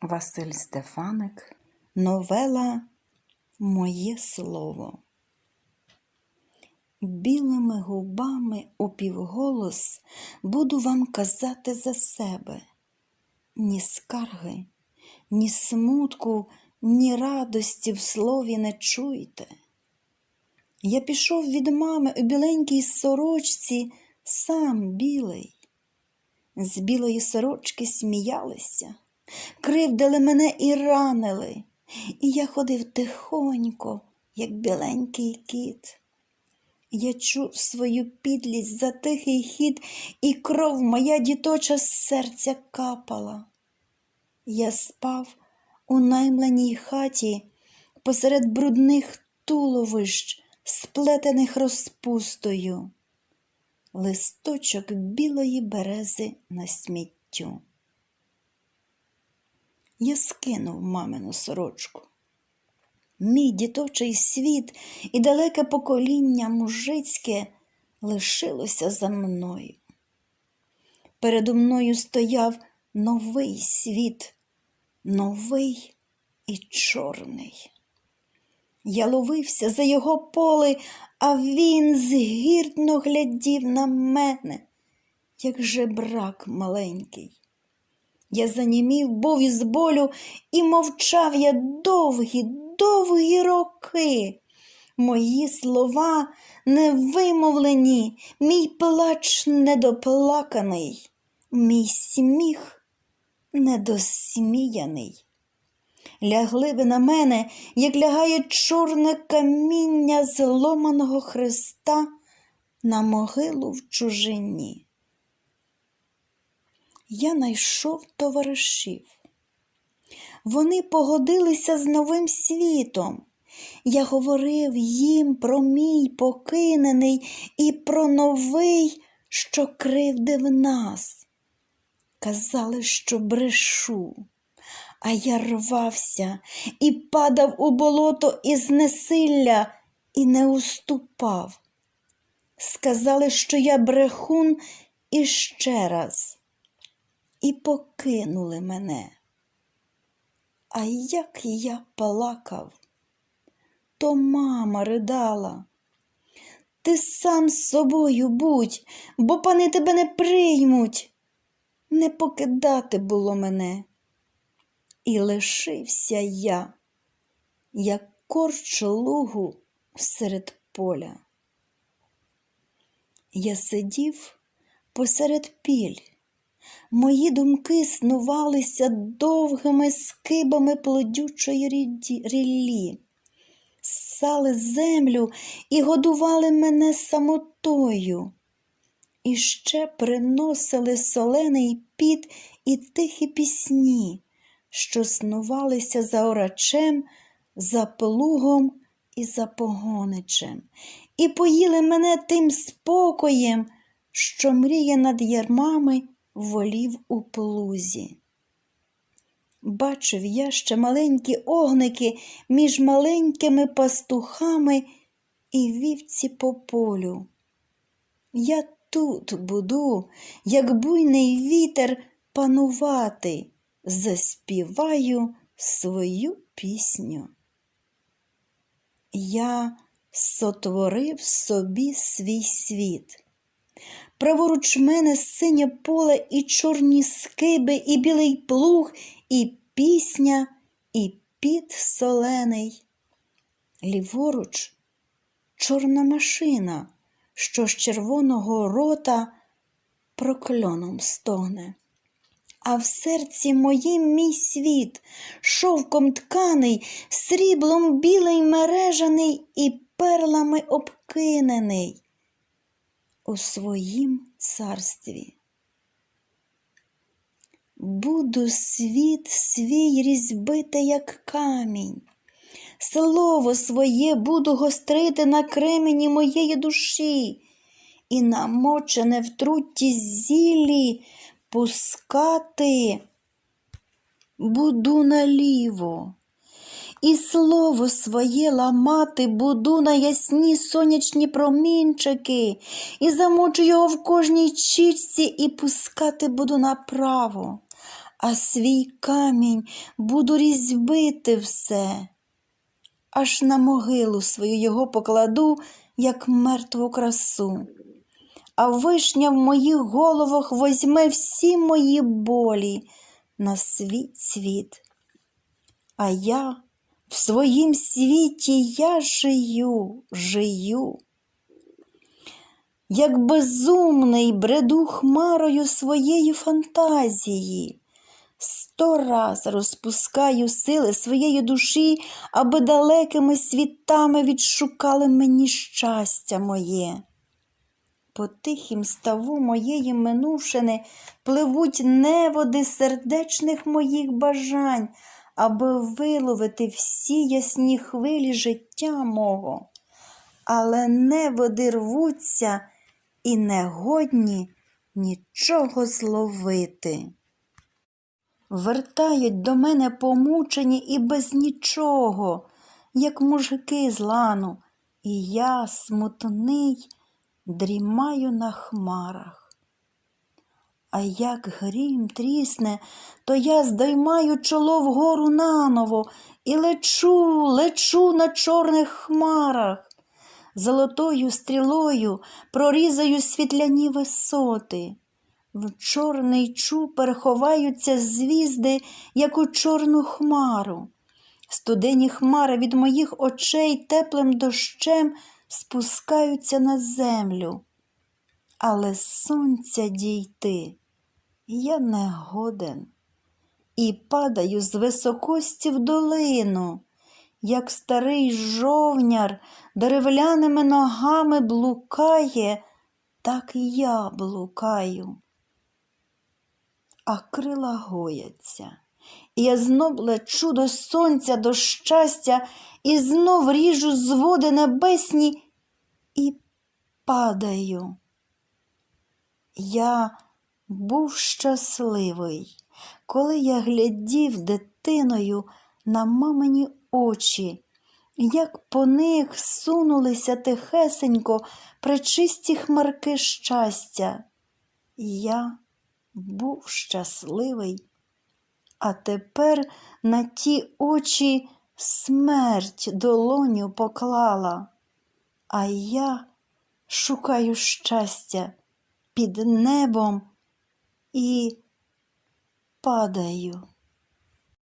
Василь Стефаник, новела Моє слово. Білими губами упівголос буду вам казати за себе. Ні скарги, ні смутку, ні радості в слові не чуйте. Я пішов від мами у біленькій сорочці, сам білий. З білої сорочки сміялися, кривдили мене і ранили, і я ходив тихонько, як біленький кіт. Я чув свою підлість за тихий хід, і кров моя діточа з серця капала. Я спав у наймленій хаті посеред брудних туловищ, сплетених розпустою, листочок білої берези на сміттю. Я скинув мамину сорочку. Мій діточий світ і далеке покоління мужицьке лишилося за мною. Передо мною стояв новий світ, новий і чорний. Я ловився за його поле, а він згірно глядів на мене, як жебрак маленький. Я занімів, був із болю, і мовчав я довгі, довгі роки. Мої слова невимовлені, мій плач недоплаканий, мій сміх недосміяний. Лягли ви на мене, як лягає чорне каміння зломаного Христа на могилу в чужині. Я найшов товаришів. Вони погодилися з новим світом. Я говорив їм про мій покинений і про новий, що кривдив нас. Казали, що брешу, а я рвався і падав у болото із несилля і не уступав. Сказали, що я брехун іще раз, і покинули мене. А як я плакав, то мама ридала. Ти сам з собою будь, бо пани тебе не приймуть. Не покидати було мене. І лишився я, як корч лугу серед поля. Я сидів посеред піль. Мої думки снувалися довгими скибами плодючої ріллі, ссали землю і годували мене самотою, і ще приносили солений піт і тихі пісні, що снувалися за орачем, за плугом і за погоничем, і поїли мене тим спокоєм, що мріє над ярмами волів у плузі. Бачив я ще маленькі огники між маленькими пастухами і вівці по полю. Я тут буду, як буйний вітер, панувати, заспіваю свою пісню. Я сотворив собі свій світ. Праворуч мене синє поле і чорні скиби, і білий плуг, і пісня, і піт солений. Ліворуч чорна машина, що з червоного рота прокльоном стогне. А в серці моїм мій світ, шовком тканий, сріблом білий мережаний і перлами обкинений у своїм царстві. Буду світ свій різьбити, як камінь, слово своє буду гострити на кремені моєї душі, і намочене в трутті зіллі пускати буду наліво. І слово своє ламати буду на ясні сонячні промінчики, і замочу його в кожній чічці і пускати буду направо, а свій камінь буду різьбити все, аж на могилу свою його покладу, як мертву красу. А вишня в моїх головах возьме всі мої болі на свій світ. А я в своїм світі я жию, жию. Як безумний бреду хмарою своєї фантазії, сто раз розпускаю сили своєї душі, аби далекими світами відшукали мені щастя моє. По тихім ставу моєї минувшини пливуть неводи сердечних моїх бажань, аби виловити всі ясні хвилі життя мого. Але неводи рвуться і не годні нічого зловити. Вертають до мене помучені і без нічого, як мужики з лану, і я, смутний, дрімаю на хмарах. А як грім трісне, то я здоймаю чоло вгору наново і лечу, лечу на чорних хмарах. Золотою стрілою прорізаю світляні висоти. В чорний чупер ховаються звізди, як у чорну хмару. Студені хмари від моїх очей теплим дощем спускаються на землю. Але сонця дійти я не годен і падаю з високості в долину, як старий жовняр деревляними ногами блукає, так і я блукаю. А крила гояться, і я знов лечу до сонця, до щастя, і знов ріжу зводи небесні і падаю. Я був щасливий, коли я глядів дитиною на мамині очі, як по них сунулися тихесенько пречисті хмарки щастя. Я був щасливий, а тепер на ті очі смерть долоню поклала, а я шукаю щастя під небом і падаю.